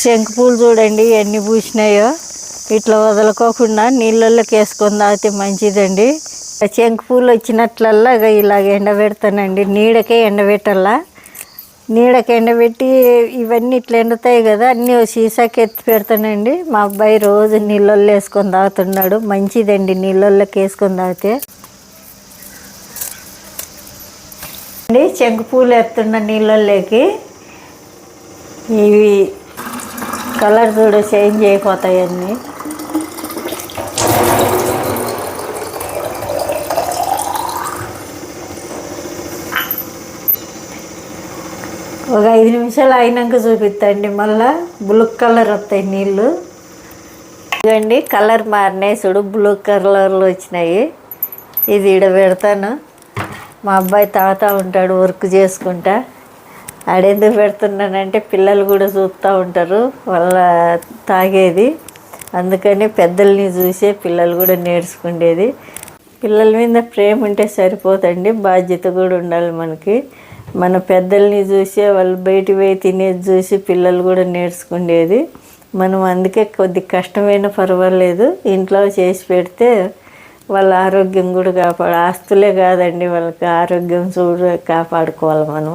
శంకు పూలు చూడండి ఎన్ని పూసినాయో. ఇట్లా వదలకోకుండా నీళ్ళల్లోకి వేసుకొని తాగితే మంచిదండి. శంకు పూలు వచ్చినట్లల్లా ఇలాగ ఎండబెడతానండి. నీడకే ఎండబెట్టాలా? నీడకి ఎండబెట్టి ఇవన్నీ ఇట్లా ఎండుతాయి కదా అన్నీ సీసాకి ఎత్తి పెడతానండి. మా అబ్బాయి రోజు నీళ్ళల్లో వేసుకొని తాగుతున్నాడు. మంచిదండి నీళ్ళల్లోకి వేసుకొని తాగితే. అండి శంకు పూలు ఎత్తున్న నీళ్ళల్లోకి ఇవి కలర్ కూడా చేంజ్ అయిపోతాయి ఒక ఐదు నిమిషాలు అయినాక చూపిస్తండి మళ్ళా బ్లూ కలర్ వస్తాయి నీళ్ళు. ఇదండి కలర్ మారినాయి చూడు బ్లూ కలర్లు వచ్చినాయి. ఇది ఈడ పెడతాను. మా అబ్బాయి తాత ఉంటాడు వర్క్ చేసుకుంటా. ఆడెందుకు పెడుతున్నానంటే పిల్లలు కూడా చూస్తూ ఉంటారు వాళ్ళ తాగేది. అందుకని పెద్దల్ని చూసే పిల్లలు కూడా నేర్చుకునేది పిల్లల మీద ప్రేమ ఉంటే సరిపోతండి బాధ్యత కూడా ఉండాలి మనకి. మన పెద్దల్ని చూసే వాళ్ళు బయట పోయి తినేది చూసి పిల్లలు కూడా నేర్చుకునేది మనం అందుకే కొద్ది కష్టమైన పర్వాలేదు ఇంట్లో చేసి పెడితే వాళ్ళ ఆరోగ్యం కూడా కాపాడు ఆస్తులే కాదండి వాళ్ళకి ఆరోగ్యం చూడ కాపాడుకోవాలి మనం.